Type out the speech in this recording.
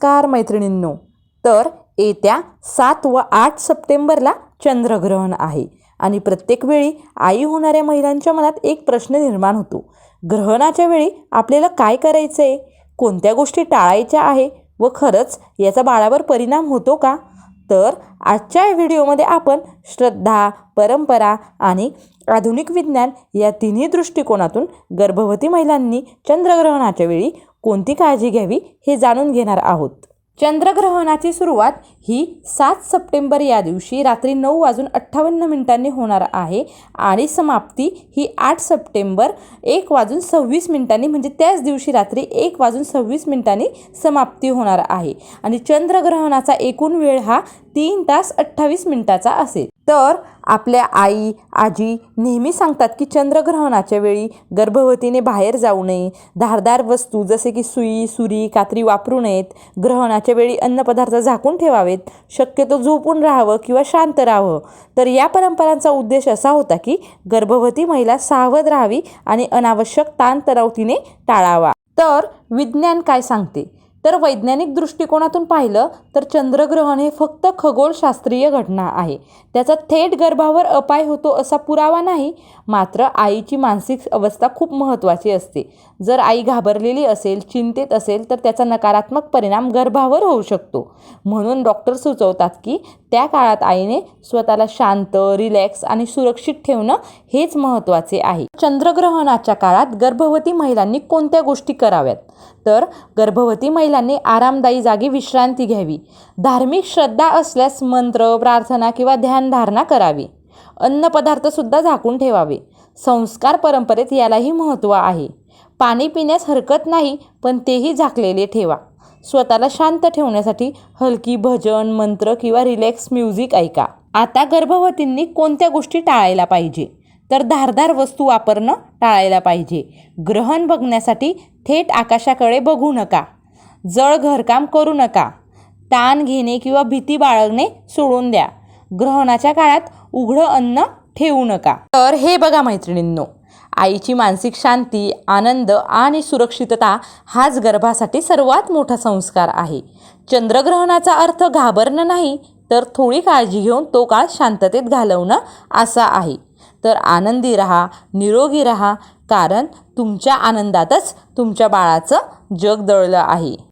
Car मैत्रिणींनो. तर येत्या सात व आठ सप्टेंबरला चंद्रग्रहण आहे आणि प्रत्येक वेळी आई होणाऱ्या महिलांच्या मनात एक प्रश्न निर्माण होतो. ग्रहणाच्या वेळी आपल्याला काय करायचं? आहे कोणत्या गोष्टी टाळायच्या आहे व खरंच याचा बाळावर परिणाम होतो का? तर आजच्या व्हिडिओमध्ये आपण श्रद्धा परंपरा आणि आधुनिक विज्ञान या तिन्ही दृष्टिकोनातून गर्भवती महिलांनी चंद्रग्रहणाच्या वेळी कोणती काळजी घ्यावी हे जाणून घेणार आहोत. चंद्रग्रहणाची सुरुवात ही सात सप्टेंबर या दिवशी रात्री नऊ वाजून अठ्ठावन्न मिनिटांनी होणार आहे आणि समाप्ती ही आठ सप्टेंबर एक वाजून सव्वीस मिनिटांनी म्हणजे त्याच दिवशी रात्री एक वाजून सव्वीस मिनिटांनी समाप्ती होणार आहे. आणि चंद्रग्रहणाचा एकूण वेळ हा तीन तास अठ्ठावीस मिनिटाचा असेल. तर आपल्या आई आजी नेहमी सांगतात की चंद्रग्रहणाच्या वेळी गर्भवतीने बाहेर जाऊ नये. धारदार वस्तू जसे की सुई सुरी कात्री वापरू नयेत. ग्रहणाच्या वेळी अन्नपदार्थ झाकून ठेवावेत. शक्यतो झोपून राहावं किंवा शांत राहावं. तर या परंपरांचा उद्देश असा होता की गर्भवती महिला सावध राहावी आणि अनावश्यक ताणतणाव तिने टाळावा. तर विज्ञान काय सांगते? तर वैज्ञानिक दृष्टिकोनातून पाहिलं तर चंद्रग्रहण हे फक्त खगोलशास्त्रीय घटना आहे. त्याचा थेट गर्भावर अपाय होतो असा पुरावा नाही मात्र आईची मानसिक अवस्था खूप महत्त्वाची असते. जर आई घाबरलेली असेल चिंतेत असेल तर त्याचा नकारात्मक परिणाम गर्भावर होऊ शकतो. म्हणून डॉक्टर सुचवतात की त्या काळात आईने स्वतःला शांत रिलॅक्स आणि सुरक्षित ठेवणं हेच महत्त्वाचे आहे. चंद्रग्रहणाच्या काळात गर्भवती महिलांनी कोणत्या गोष्टी कराव्यात? तर गर्भवती महिलांनी आरामदायी जागी विश्रांती घ्यावी. धार्मिक श्रद्धा असल्यास मंत्र प्रार्थना किंवा ध्यानधारणा करावी. अन्नपदार्थसुद्धा झाकून ठेवावे. संस्कार परंपरेत यालाही महत्त्व आहे. पाणी पिण्यास हरकत नाही पण तेही झाकलेले ठेवा. स्वतःला शांत ठेवण्यासाठी हलकी भजन मंत्र किंवा रिलॅक्स म्युझिक ऐका. आता गर्भवतींनी कोणत्या गोष्टी टाळायला पाहिजे? तर धारदार वस्तू वापरणं टाळायला पाहिजे. ग्रहण बघण्यासाठी थेट आकाशाकडे बघू नका. जळ घरकाम करू नका. ताण घेणे किंवा भीती बाळगणे सोडून द्या. ग्रहणाच्या काळात उघडं अन्न ठेवू नका. तर हे बघा मैत्रिणींनो आईची मानसिक शांती आनंद आणि सुरक्षितता हाच गर्भासाठी सर्वात मोठा संस्कार आहे. चंद्रग्रहणाचा अर्थ घाबरणं नाही तर थोडी काळजी घेऊन तो काळ शांततेत घालवणं असा आहे. तर आनंदी रहा निरोगी रहा कारण तुमच्या आनंदातच तुमच्या बाळाचं जग दळलं आहे.